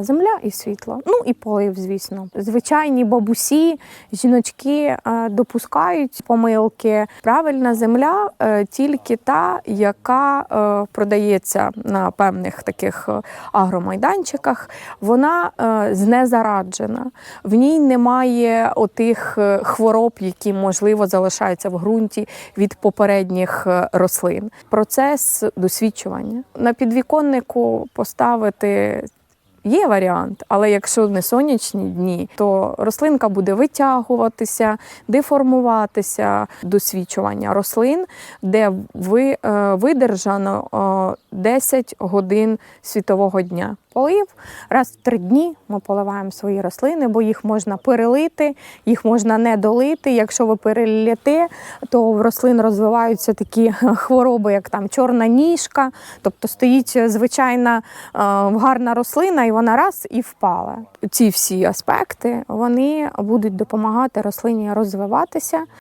Земля і світло, ну і полив, звісно. Звичайні бабусі, жіночки е, допускають помилки. Правильна земля е, тільки та, яка е, продається на певних таких агромайданчиках. Вона знезараджена. В ній немає отих хвороб, які можливо залишаються в ґрунті від попередніх рослин. Процес досвідчування на підвіконнику поставити Є варіант, але якщо не сонячні дні, то рослинка буде витягуватися, деформуватися. Досвідчування рослин, де ви, е, видержано е, 10 годин світового дня. Полив раз в три дні ми поливаємо свої рослини, бо їх можна перелити, їх можна не долити. Якщо ви переліте, то в рослин розвиваються такі хвороби, як там чорна ніжка, тобто стоїть звичайна е, гарна рослина, і вона раз і впала. Ці всі аспекти вони будуть допомагати рослині розвиватися,